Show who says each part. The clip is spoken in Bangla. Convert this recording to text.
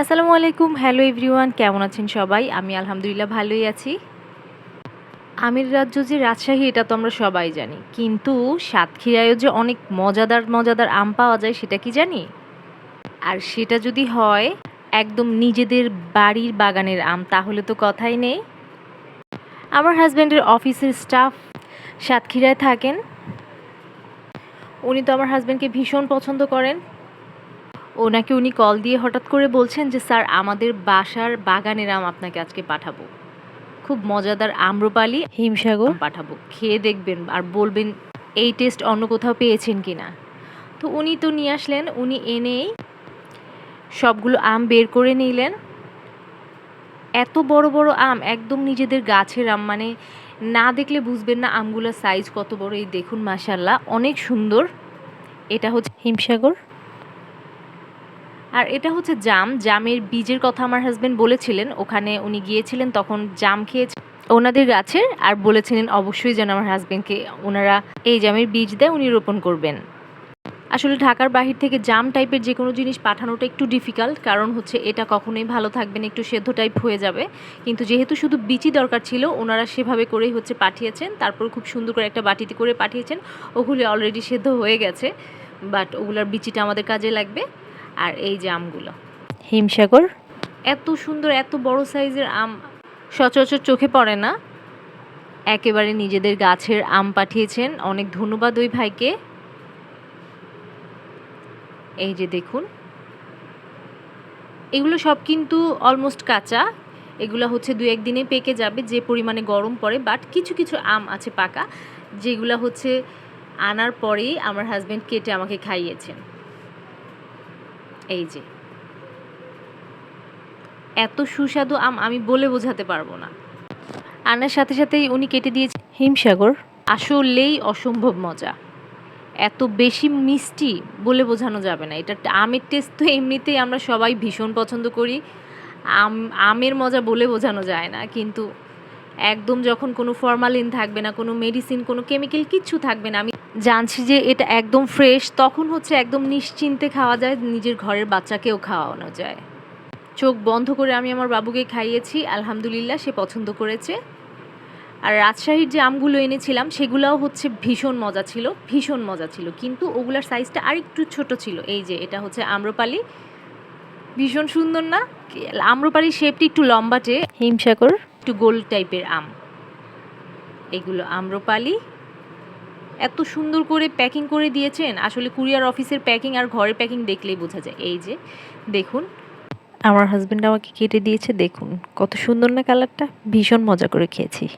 Speaker 1: আসসালামু আলাইকুম, হ্যালো এভরিওয়ান, কেমন আছেন সবাই? আমি আলহামদুলিল্লাহ ভালোই আছি। আমির রাজ্য যে রাজশাহী, এটা তো আমরা সবাই জানি। কিন্তু সাতক্ষীরায়ও যে অনেক মজাদার মজাদার আম পাওয়া যায়, সেটা কি জানি? আর সেটা যদি হয় একদম নিজেদের বাড়ির বাগানের আম, তাহলে তো কথাই নেই। আমার হাজব্যান্ডের অফিসের স্টাফ সাতক্ষীরায় থাকেন। উনি তো আমার হাজব্যান্ডকে ভীষণ পছন্দ করেন। ওনাকে উনি কল দিয়ে হঠাৎ করে বলছেন যে স্যার আমাদের বাসার বাগানের আম আপনাকে আজকে পাঠাবো। খুব মজাদার আম্রপালি হিমসাগর? পাঠাবো। খেয়ে দেখবেন আর বলবেন এই টেস্ট অন্য কোথাও পেয়েছেন কি না তো উনি তো নিয়ে আসলেন উনি এনেই সবগুলো আম বের করে নিলেন। এত বড় বড় আম একদম নিজেদের গাছের আম মানে না দেখলে বুঝবেন না আমগুলোর সাইজ কত বড়। এই দেখুন মাসাল্লাহ অনেক সুন্দর। এটা হচ্ছে হিমসাগর? আর এটা হচ্ছে জাম। জামের বীজের কথা আমার হাজবেন্ড বলেছিলেন। ওখানে উনি গিয়েছিলেন, তখন জাম খেয়েছে। ওনাদের গাছের, আর বলেছিলেন অবশ্যই যেন আমার হাজবেন্ডকে ওনারা এই জামের বীজ দেয়, উনি রোপণ করবেন। আসলে ঢাকার বাহির থেকে জাম টাইপের যে কোনো জিনিস পাঠানোটা একটু ডিফিকাল্ট কারণ হচ্ছে এটা কখনোই ভালো থাকবে না, একটু সেদ্ধ টাইপ হয়ে যাবে। কিন্তু যেহেতু শুধু বিচি দরকার ছিল, ওনারা সেভাবে করেই হচ্ছে পাঠিয়েছেন। তারপর খুব সুন্দর করে একটা বাটিতে করে পাঠিয়েছেন। ওগুলি অলরেডি সেদ্ধ হয়ে গেছে। বাট ওগুলার বিচিটা আমাদের কাজে লাগবে। আর এই যে আমগুলো। হিমসাগর। এত সুন্দর এত বড় সাইজের আম সচরাচর চোখে পড়ে না। একেবারে নিজেদের গাছের আম পাঠিয়েছেন। অনেক ধন্যবাদ ওই ভাইকে। এই যে দেখুন। এগুলো সব কিন্তু অলমোস্ট কাঁচা। এগুলো হচ্ছে দু একদিনে পেকে যাবে যে পরিমাণে গরম পড়ে বাট কিছু কিছু আম আছে পাকা যেগুলো হচ্ছে আনার পরেই আমার হাজব্যান্ড কেটে আমাকে খাইয়েছেন। এই যে। এত সুস্বাদু আম আমি বলে বোঝাতে পারব না। আনার সাথে সাথেই উনি কেটে দিয়েছে হিমসাগর। আসলেই অসম্ভব মজা। এত বেশি মিষ্টি বলে বোঝানো যাবে না। এটা আমের টেস্ট তো এমনিতেই আমরা সবাই ভীষণ পছন্দ করি। আম, আমের মজা বলে বোঝানো যায় না। কিন্তু একদম যখন কোনো ফরমালিন থাকবে না, কোনো মেডিসিন কোনো কেমিক্যাল কিচ্ছু থাকবে না, আমি জানছি যে এটা একদম ফ্রেশ তখন হচ্ছে একদম নিশ্চিন্তে খাওয়া যায়, নিজের ঘরের বাচ্চাকেও খাওয়ানো যায়। চোখ বন্ধ করে আমি আমার বাবুকে খাইয়েছি, আলহামদুলিল্লাহ, সে পছন্দ করেছে। আর রাজশাহীর যে আমগুলো এনেছিলাম, সেগুলোও হচ্ছে ভীষণ মজা ছিল, ভীষণ মজা ছিল। কিন্তু ওগুলার সাইজটা আরেকটু ছোট ছিল। এই যে, এটা হচ্ছে আম্রপালি। ভীষণ সুন্দর না? আম্রপালির শেপটি একটু লম্বাটে, হিমসাগর, একটু গোল টাইপের আম। এগুলো আম্রপালি এত সুন্দর করে প্যাকিং করে দিয়েছেন। আসলে কুরিয়ার অফিসের প্যাকিং আর ঘরের প্যাকিং দেখলেই বোঝা যায়। এই যে, দেখুন, আমার হাজব্যান্ড আমাকে কেটে দিয়েছে, দেখুন, কত সুন্দর না কালারটা ভীষণ মজা করে খেয়েছি।